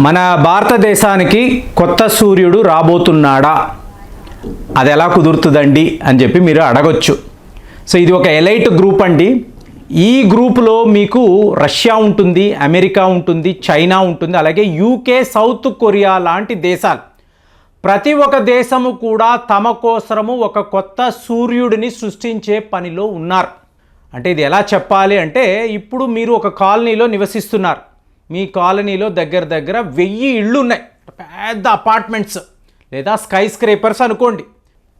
మన భారతదేశానికి కొత్త సూర్యుడు రాబోతున్నాడా? అది ఎలా కుదురుతుందండి అని చెప్పి మీరు అడగొచ్చు. సో ఇది ఒక ఎలైట్ గ్రూప్ అండి. ఈ గ్రూపులో మీకు రష్యా ఉంటుంది అమెరికా ఉంటుంది చైనా ఉంటుంది అలాగే యూకే సౌత్ కొరియా లాంటి దేశాలు. ప్రతి ఒక్క దేశము కూడా తమ కోసరము ఒక కొత్త సూర్యుడిని సృష్టించే పనిలో ఉన్నారు. అంటే ఇది ఎలా చెప్పాలి అంటే ఇప్పుడు మీరు ఒక కాలనీలో నివసిస్తున్నారు. మీ కాలనీలో దగ్గర దగ్గర వెయ్యి ఇళ్ళు ఉన్నాయి పెద్ద అపార్ట్మెంట్స్ లేదా స్కై స్క్రేపర్స్ అనుకోండి.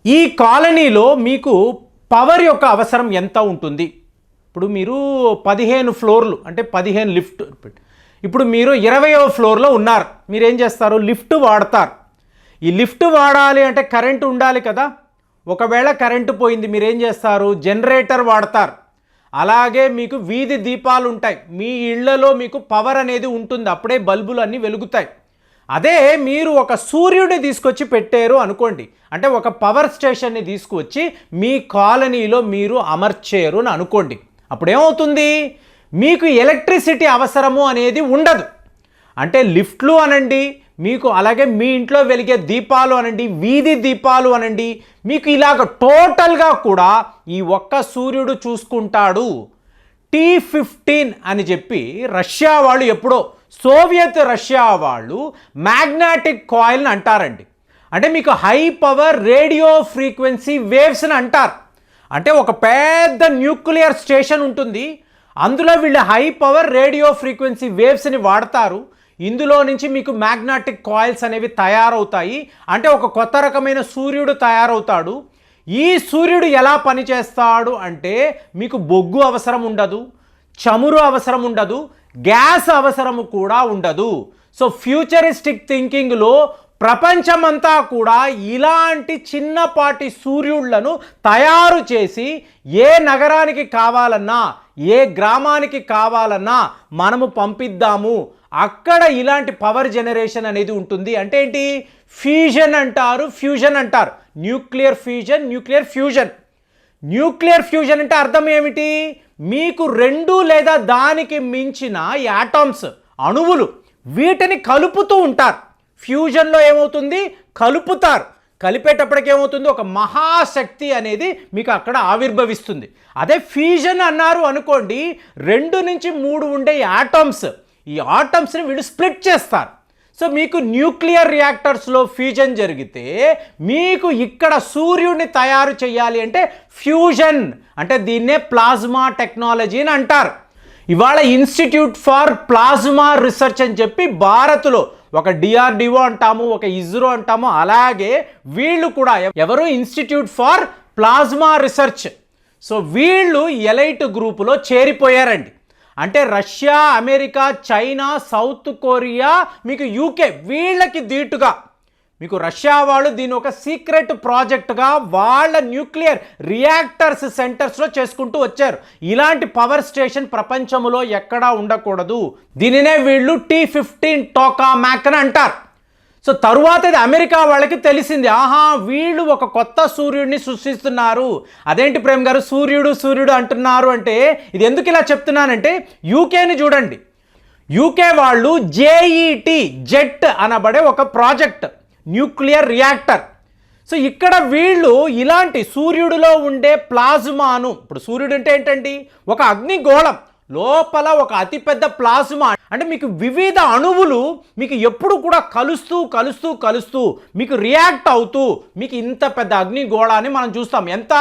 ఈ కాలనీలో మీకు పవర్ యొక్క అవసరం ఎంత ఉంటుంది? ఇప్పుడు మీరు పదిహేను ఫ్లోర్లు అంటే పదిహేను లిఫ్ట్ ఇప్పుడు మీరు ఇరవయో ఫ్లోర్లో ఉన్నారు. మీరేం చేస్తారు? లిఫ్ట్ వాడతారు. ఈ లిఫ్ట్ వాడాలి అంటే కరెంటు ఉండాలి కదా. ఒకవేళ కరెంటు పోయింది మీరేం చేస్తారు? జనరేటర్ వాడతారు. అలాగే మీకు వీధి దీపాలు ఉంటాయి మీ ఇళ్ళలో మీకు పవర్ అనేది ఉంటుంది. అప్పుడే బల్బులు అన్నీ వెలుగుతాయి. అదే మీరు ఒక సూర్యుడిని తీసుకొచ్చి పెట్టారు అనుకోండి. అంటే ఒక పవర్ స్టేషన్ని తీసుకువచ్చి మీ కాలనీలో మీరు అమర్చారు అని అనుకోండి. అప్పుడు ఏమవుతుంది మీకు ఎలక్ట్రిసిటీ అవసరము అనేది ఉండదు. అంటే లిఫ్ట్లు అనండి మీకు అలాగే మీ ఇంట్లో వెలిగే దీపాలు అనండి వీధి దీపాలు అనండి మీకు ఇలాగ టోటల్గా కూడా ఈ ఒక్క సూర్యుడు చూసుకుంటాడు. టీ ఫిఫ్టీన్ అని చెప్పి రష్యా వాళ్ళు ఎప్పుడో సోవియత్ రష్యా వాళ్ళు మ్యాగ్నాటిక్ కాయిల్ని అంటారండి. అంటే మీకు హై పవర్ రేడియో ఫ్రీక్వెన్సీ వేవ్స్ని అంటారు. అంటే ఒక పెద్ద న్యూక్లియర్ స్టేషన్ ఉంటుంది. అందులో వీళ్ళు హై పవర్ రేడియో ఫ్రీక్వెన్సీ వేవ్స్ని వాడతారు. ఇందులో నుంచి మీకు మ్యాగ్నాటిక్ కాయిల్స్ అనేవి తయారవుతాయి. అంటే ఒక కొత్త రకమైన సూర్యుడు తయారవుతాడు. ఈ సూర్యుడు ఎలా పనిచేస్తాడు అంటే మీకు బొగ్గు అవసరం ఉండదు చమురు అవసరం ఉండదు గ్యాస్ అవసరము కూడా ఉండదు. సో ఫ్యూచరిస్టిక్ థింకింగ్లో ప్రపంచమంతా కూడా ఇలాంటి చిన్నపాటి సూర్యుళ్ళను తయారు చేసి ఏ నగరానికి కావాలన్నా ఏ గ్రామానికి కావాలన్నా మనము పంపిద్దాము. అక్కడ ఇలాంటి పవర్ జనరేషన్ అనేది ఉంటుంది. అంటే ఏంటి? ఫ్యూజన్ అంటారు ఫ్యూజన్ అంటారు. Nuclear fusion nuclear fusion nuclear fusion అంటే అర్థం ఏమిటి? మీకు రెండు లేదా దానికి మించిన యాటమ్స్ అణువులు వీటిని కలుపుతూ ఉంటారు. ఫ్యూజన్లో ఏమవుతుంది? కలుపుతారు. కలిపేటప్పటికి ఏమవుతుంది? ఒక మహాశక్తి అనేది మీకు అక్కడ ఆవిర్భవిస్తుంది. అదే ఫ్యూజన్ అన్నారు అనుకోండి రెండు నుంచి మూడు ఉండే యాటమ్స్ ఈ ఆటమ్స్ని వీళ్ళు స్ప్లిట్ చేస్తారు. సో మీకు న్యూక్లియర్ రియాక్టర్స్లో ఫ్యూజన్ జరిగితే మీకు ఇక్కడ సూర్యుడిని తయారు చేయాలి అంటే ఫ్యూజన్ అంటే దీన్నే ప్లాజ్మా టెక్నాలజీ అని అంటారు. ఇవాళ ఇన్స్టిట్యూట్ ఫర్ ప్లాజ్మా రీసెర్చ్ అని చెప్పి భారత్లో ఒక డిఆర్డిఓ అంటాము ఒక ఇజ్రో అంటాము అలాగే వీళ్ళు కూడా ఎవరు? Institute for plasma research so వీళ్ళు ఎలైట్ గ్రూపులో చేరిపోయారండి. అంటే Russia America China South Korea మీకు యూకే వీళ్ళకి దీటుగా. మీకు రష్యా వాళ్ళు దీని ఒక సీక్రెట్ ప్రాజెక్ట్గా వాళ్ళ న్యూక్లియర్ రియాక్టర్స్ సెంటర్స్లో చేసుకుంటూ వచ్చారు. ఇలాంటి పవర్ స్టేషన్ ప్రపంచంలో ఎక్కడా ఉండకూడదు. దీనినే వీళ్ళు టీ ఫిఫ్టీన్ టోకా మ్యాక్ అని అంటారు. సో తరువాత ఇది అమెరికా వాళ్ళకి తెలిసింది ఆహా వీళ్ళు ఒక కొత్త సూర్యుడిని సృష్టిస్తున్నారు. అదేంటి ప్రేమ్ గారు? సూర్యుడు సూర్యుడు అంటున్నారు. అంటే ఇది ఎందుకు ఇలా చెప్తున్నానంటే యూకేని చూడండి. యూకే వాళ్ళు జేఈటి జెట్ అనబడే ఒక ప్రాజెక్ట్ న్యూక్లియర్ రియాక్టర్. సో ఇక్కడ వీళ్ళు ఇలాంటి సూర్యుడిలో ఉండే ప్లాజ్మాను ఇప్పుడు సూర్యుడు అంటే ఏంటండి? ఒక అగ్నిగోళం. లోపల ఒక అతిపెద్ద ప్లాజ్మా అంటే మీకు వివిధ అణువులు మీకు ఎప్పుడు కూడా కలుస్తూ కలుస్తూ కలుస్తూ మీకు రియాక్ట్ అవుతూ మీకు ఇంత పెద్ద అగ్నిగోళాన్ని మనం చూస్తాం. ఎంత?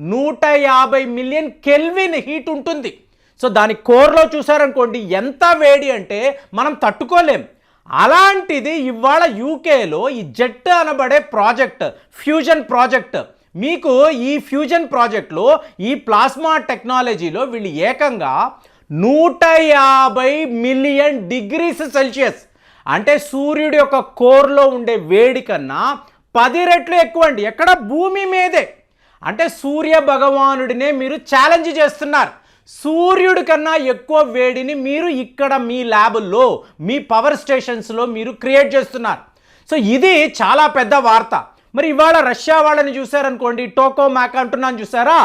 నూట యాభై మిలియన్ కెల్విన్ హీట్ ఉంటుంది. సో దాని కోర్లో చూసారనుకోండి ఎంత వేడి అంటే మనం తట్టుకోలేం. అలాంటిది ఇవాళ యూకేలో ఈ జెట్ అనబడే ప్రాజెక్ట్ ఫ్యూజన్ ప్రాజెక్ట్ మీకు ఈ ఫ్యూజన్ ప్రాజెక్ట్లో ఈ ప్లాస్మా టెక్నాలజీలో వీళ్ళు ఏకంగా నూట యాభై మిలియన్ డిగ్రీస్ సెల్సియస్ అంటే సూర్యుడి యొక్క కోర్లో ఉండే వేడి కన్నా పది రెట్లు ఎక్కువ అండి. ఎక్కడ? భూమి మీదే. అంటే సూర్య భగవానుడినే మీరు ఛాలెంజ్ చేస్తున్నారు. సూర్యుడి కన్నా ఎక్కువ వేడిని మీరు ఇక్కడ మీ ల్యాబుల్లో మీ పవర్ స్టేషన్స్లో మీరు క్రియేట్ చేస్తున్నారు. సో ఇది చాలా పెద్ద వార్త. మరి ఇవాళ రష్యా వాళ్ళని చూసారనుకోండి టోకో మ్యాక్ అంటున్నాను చూసారా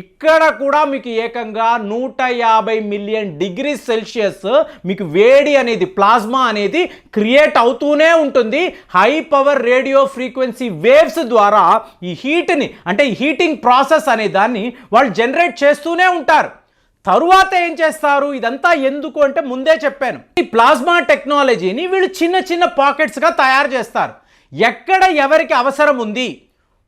ఇక్కడ కూడా మీకు ఏకంగా నూట యాభై మిలియన్ డిగ్రీ సెల్సియస్ మీకు వేడి అనేది ప్లాస్మా అనేది క్రియేట్ అవుతూనే ఉంటుంది. High power radio frequency waves ద్వారా ఈ హీట్ని అంటే హీటింగ్ ప్రాసెస్ అనే దాన్ని వాళ్ళు జనరేట్ చేస్తూనే ఉంటారు. తరువాత ఏం చేస్తారు? ఇదంతా ఎందుకు అంటే ముందే చెప్పాను. ఈ ప్లాస్మా టెక్నాలజీని వీళ్ళు చిన్న చిన్న పాకెట్స్గా తయారు చేస్తారు. ఎక్కడ ఎవరికి అవసరం ఉంది?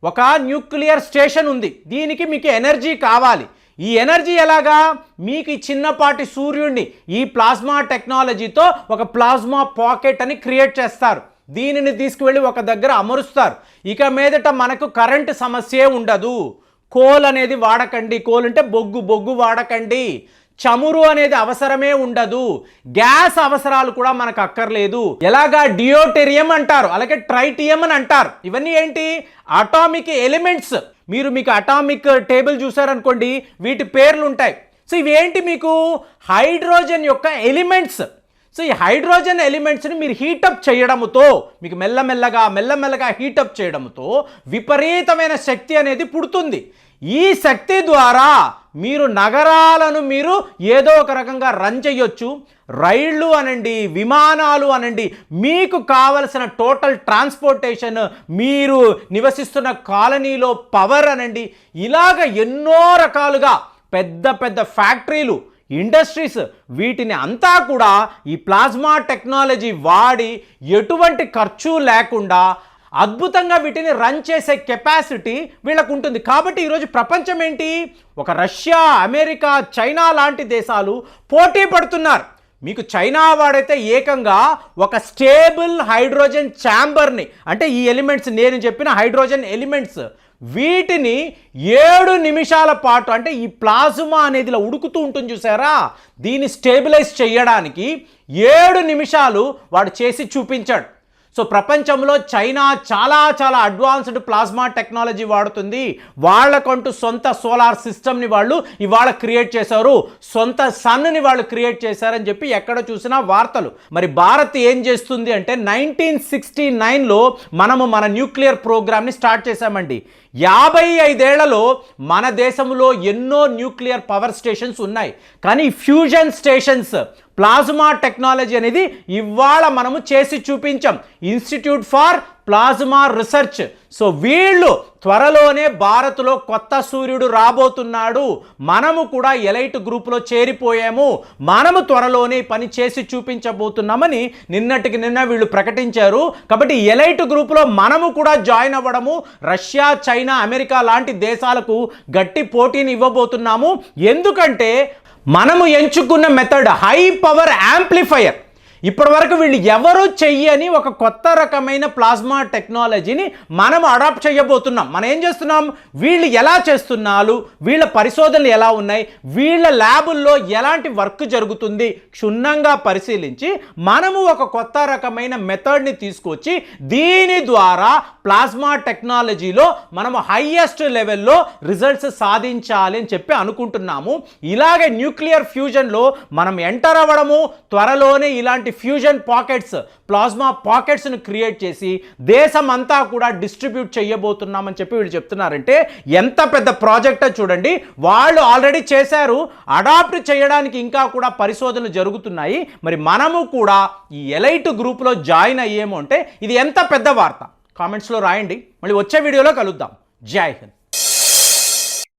ఒక న్యూక్లియర్ స్టేషన్ ఉంది. దీనికి మీకు ఎనర్జీ కావాలి. ఈ ఎనర్జీ ఎలాగా? మీకు ఈ చిన్నపాటి సూర్యుడిని ఈ ప్లాస్మా టెక్నాలజీతో ఒక ప్లాస్మా పాకెట్ అని క్రియేట్ చేస్తారు. దీనిని తీసుకువెళ్ళి ఒక దగ్గర అమరుస్తారు. ఇక మీదట మనకు కరెంటు సమస్యే ఉండదు. కోల్ అనేది వాడకండి. కోల్ అంటే బొగ్గు బొగ్గు వాడకండి. చమురు అనేది అవసరమే ఉండదు. గ్యాస్ అవసరాలు కూడా మనకు అక్కర్లేదు. ఎలాగా డియోటెరియం అంటారు అలాగే ట్రైటియం అని అంటారు. ఇవన్నీ ఏంటి? Atomic elements. మీరు మీకు అటామిక్ టేబుల్ చూసారనుకోండి వీటి పేర్లు ఉంటాయి సో ఇవి ఏంటి మీకు? హైడ్రోజన్ యొక్క ఎలిమెంట్స్. సో ఈ హైడ్రోజన్ ఎలిమెంట్స్ని మీరు హీటప్ చేయడముతో మీకు మెల్లమెల్లగా మెల్లమెల్లగా హీటప్ చేయడంతో విపరీతమైన శక్తి అనేది పుడుతుంది. ఈ శక్తి ద్వారా మీరు నగరాలను మీరు ఏదో ఒక రకంగా రన్ చేయొచ్చు. రైళ్ళు అనండి విమానాలు అనండి మీకు కావలసిన టోటల్ ట్రాన్స్పోర్టేషన్ మీరు నివసిస్తున్న కాలనీలో పవర్ అనండి. ఇలాగ ఎన్నో రకాలుగా పెద్ద పెద్ద ఫ్యాక్టరీలు ఇండస్ట్రీస్ వీటిని అంతా కూడా ఈ ప్లాస్మా టెక్నాలజీ వాడి ఎటువంటి ఖర్చు లేకుండా అద్భుతంగా వీటిని రన్ చేసే కెపాసిటీ వీళ్ళకు ఉంటుంది కాబట్టి ఈరోజు ప్రపంచం ఏంటి ఒక రష్యా అమెరికా చైనా లాంటి దేశాలు పోటీ పడుతున్నారు. మీకు చైనా వాడైతే ఏకంగా ఒక స్టేబుల్ హైడ్రోజన్ ఛాంబర్ని అంటే ఈ ఎలిమెంట్స్ నేను చెప్పిన హైడ్రోజన్ ఎలిమెంట్స్ వీటిని ఏడు నిమిషాల పాటు అంటే ఈ ప్లాజ్మా అనేది ఇలా ఉడుకుతూ ఉంటుంది చూసారా? దీన్ని స్టేబిలైజ్ చేయడానికి ఏడు నిమిషాలు వాడు చేసి చూపించాడు. సో ప్రపంచంలో చైనా చాలా చాలా అడ్వాన్స్డ్ ప్లాస్మా టెక్నాలజీ వాడుతుంది. వాళ్ళకంటూ సొంత సోలార్ సిస్టమ్ని వాళ్ళు ఇవాళ క్రియేట్ చేశారు. సొంత సన్ని వాళ్ళు క్రియేట్ చేశారని చెప్పి ఎక్కడ చూసినా వార్తలు. మరి భారత్ ఏం చేస్తుంది అంటే నైన్టీన్ సిక్స్టీ నైన్లో మనము మన న్యూక్లియర్ ప్రోగ్రామ్ని స్టార్ట్ చేశామండి. యాభై ఐదేళ్ళలో మన దేశంలో ఎన్నో న్యూక్లియర్ పవర్ స్టేషన్స్ ఉన్నాయి. కానీ ఫ్యూజన్ స్టేషన్స్ ప్లాజ్మా టెక్నాలజీ అనేది ఇవాళ మనము చేసి చూపించాం. Institute for plasma research. So వీళ్ళు త్వరలోనే భారత్లో కొత్త సూర్యుడు రాబోతున్నాడు. మనము కూడా ఎలైట్ గ్రూప్లో చేరిపోయాము. మనము త్వరలోనే పని చేసి చూపించబోతున్నామని నిన్నటికి నిన్న వీళ్ళు ప్రకటించారు. కాబట్టి ఎలైట్ గ్రూప్లో మనము కూడా జాయిన్ అవ్వడము రష్యా చైనా అమెరికా లాంటి దేశాలకు గట్టి పోటీని ఇవ్వబోతున్నాము. ఎందుకంటే మనము ఎంచుకున్న మెథడ్ హై పవర్ యాంప్లిఫైయర్ ఇప్పటివరకు వీళ్ళు ఎవరు చెయ్యని ఒక కొత్త రకమైన ప్లాస్మా టెక్నాలజీని మనం అడాప్ట్ చేయబోతున్నాం. మనం ఏం చేస్తున్నాం? వీళ్ళు ఎలా చేస్తున్నారు? వీళ్ళ పరిశోధనలు ఎలా ఉన్నాయి? వీళ్ళ ల్యాబుల్లో ఎలాంటి వర్క్ జరుగుతుంది? క్షుణ్ణంగా పరిశీలించి మనము ఒక కొత్త రకమైన మెథడ్ని తీసుకొచ్చి దీని ద్వారా ప్లాస్మా టెక్నాలజీలో మనము హైయెస్ట్ లెవెల్లో రిజల్ట్స్ సాధించాలి అని చెప్పి అనుకుంటున్నాము. ఇలాగే న్యూక్లియర్ ఫ్యూజన్లో మనం ఎంటర్ అవ్వడము త్వరలోనే ఇలాంటి ఫ్యూజన్ పాకెట్స్ ప్లాస్మా పాకెట్స్ను క్రియేట్ చేసి దేశం అంతా కూడా డిస్ట్రిబ్యూట్ చేయబోతున్నామని చెప్పి వీళ్ళు చెప్తున్నారంటే ఎంత పెద్ద ప్రాజెక్టో చూడండి. వాళ్ళు ఆల్రెడీ చేశారు. అడాప్ట్ చేయడానికి ఇంకా కూడా పరిశోధనలు జరుగుతున్నాయి. మరి మనము కూడా ఈ ఎలైట్ గ్రూప్లో జాయిన్ అయ్యేమో అంటే ఇది ఎంత పెద్ద వార్త? కామెంట్స్లో రాయండి. మళ్ళీ వచ్చే వీడియోలో కలుద్దాం. జై హింద్.